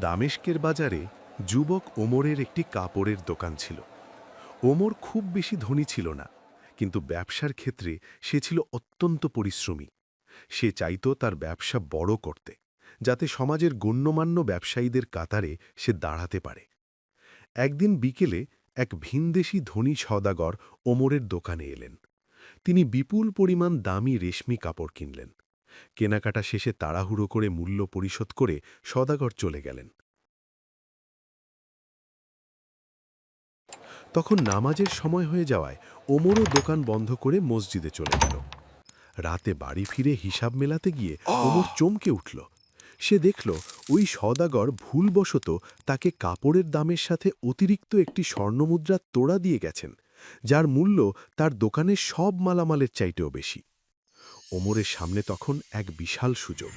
দামেস্কের বাজারে যুবক ওমরের একটি কাপড়ের দোকান ছিল। ওমর খুব বেশি ধনী ছিল না, কিন্তু ব্যবসার ক্ষেত্রে সে ছিল অত্যন্ত পরিশ্রমী। সে চাইত তার ব্যবসা বড় করতে, যাতে সমাজের গণ্যমান্য ব্যবসায়ীদের কাতারে সে দাঁড়াতে পারে। একদিন বিকেলে এক ভিনদেশী ধনী সদাগর ওমরের দোকানে এলেন। তিনি বিপুল পরিমাণ দামি রেশমি কাপড় কিনলেন। কেনাকাটা শেষে তাড়াহুড়ো করে মূল্য পরিশোধ করে সদাগর চলে গেলেন। তখন নামাজের সময় হয়ে যাওয়ায় ওমরও দোকান বন্ধ করে মসজিদে চলে গেল। রাতে বাড়ি ফিরে হিসাব মেলাতে গিয়ে ওমর চমকে উঠল। সে দেখল ওই সদাগর ভুলবশত তাকে কাপড়ের দামের সাথে অতিরিক্ত একটি স্বর্ণমুদ্রার তোড়া দিয়ে গেছেন যার মূল্য তার দোকানের সব মালামালের চাইতেও বেশি। ওমরের সামনে তখন এক বিশাল সুযোগ।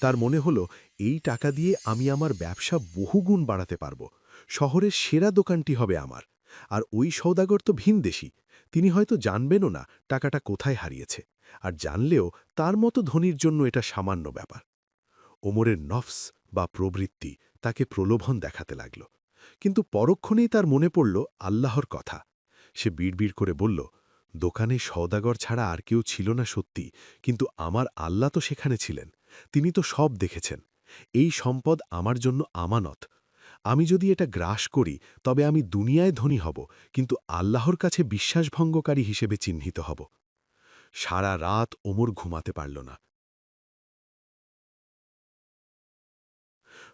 তার মনে হলো, এই টাকা দিয়ে আমি আমার ব্যবসা বহুগুণ বাড়াতে পারব। শহরের সেরা দোকানটি হবে আমার। আর ওই সৌদাগর তো ভিনদেশী তিনি হয়তো জানবেনও না টাকাটা কোথায় হারিয়েছে। আর জানলেও তার মতো ধনির জন্য এটা সামান্য ব্যাপার। ওমরের নফস বা প্রবৃত্তি তাকে প্রলোভন দেখাতে লাগল। কিন্তু পরক্ষণেই তার মনে পড়ল আল্লাহর কথা। সে বিড়বিড় করে বলল দোকানে সওদাগর ছাড়া আর কেউ ছিল না সত্যি, কিন্তু আমার আল্লাহ তো সেখানে ছিলেন, তিনি তো সব দেখেছেন। এই সম্পদ আমার জন্য আমানত। আমি যদি এটা গ্রাস করি, তবে আমি দুনিয়ায় ধনী হব, কিন্তু আল্লাহর কাছে বিশ্বাসভঙ্গকারী হিসেবে চিহ্নিত হব। সারা রাত ওমর ঘুমাতে পারল না।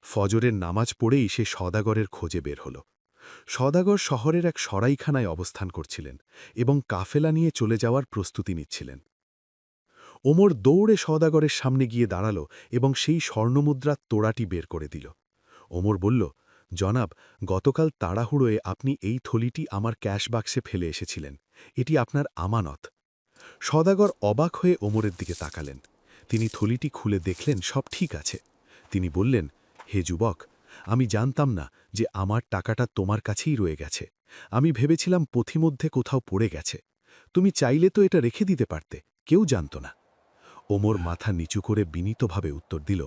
ফজরের নামাজ পড়েই সে সদাগরের খোঁজে বের হল। সদাগর শহরের এক সরাইখানায় অবস্থান করছিলেন এবং কাফেলা নিয়ে চলে যাওয়ার প্রস্তুতি নিচ্ছিলেন। ওমর দৌড়ে সদাগরের সামনে গিয়ে দাঁড়াল এবং সেই স্বর্ণমুদ্রার তোড়াটি বের করে দিল। ওমর বলল, জনাব, গতকাল তাড়াহুড়োয় আপনি এই থলিটি আমার ক্যাশ বাক্সে ফেলে এসেছিলেন। এটি আপনার আমানত। সদাগর অবাক হয়ে ওমরের দিকে তাকালেন। তিনি থলিটি খুলে দেখলেন, সব ঠিক আছে। তিনি বললেন, হে যুবক আমি জানতাম না যে আমার টাকাটা তোমার কাছেই রয়ে গেছে। আমি ভেবেছিলাম পথিমধ্যে কোথাও পড়ে গেছে। তুমি চাইলে তো এটা রেখে দিতে পারতে, কেউ জানত না। ওমর মাথা নিচু করে বিনীতভাবে উত্তর দিল,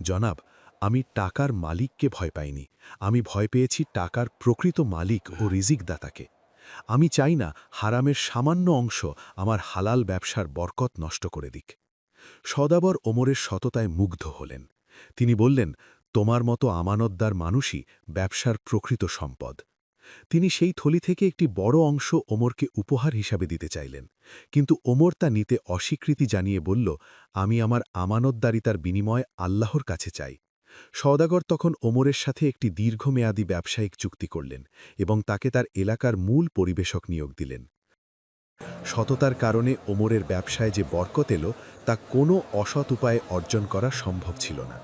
জনাব, আমি টাকার মালিককে ভয় পাইনি। আমি ভয় পেয়েছি টাকার প্রকৃত মালিক ও রিজিকদাতাকে। আমি চাই না হারামের সামান্য অংশ আমার হালাল ব্যবসার বরকত নষ্ট করে দিক। সদাবর ওমরের সততায় মুগ্ধ হলেন। তিনি বললেন তোমার মতো আমানতদার মানুষই ব্যবসার প্রকৃত সম্পদ। তিনি সেই থলি থেকে একটি বড় অংশ ওমরকে উপহার হিসাবে দিতে চাইলেন, কিন্তু ওমর তা নিতে অস্বীকৃতি জানিয়ে বলল, আমি আমার আমানতদারিতার বিনিময় আল্লাহর কাছে চাই। সওদাগর তখন ওমরের সাথে একটি দীর্ঘমেয়াদী ব্যবসায়িক চুক্তি করলেন এবং তাকে তার এলাকার মূল পরিবেশক নিয়োগ দিলেন। সততার কারণে ওমরের ব্যবসায় যে বরকত এলো, তা কোনো অসৎ উপায়ে অর্জন করা সম্ভব ছিল না।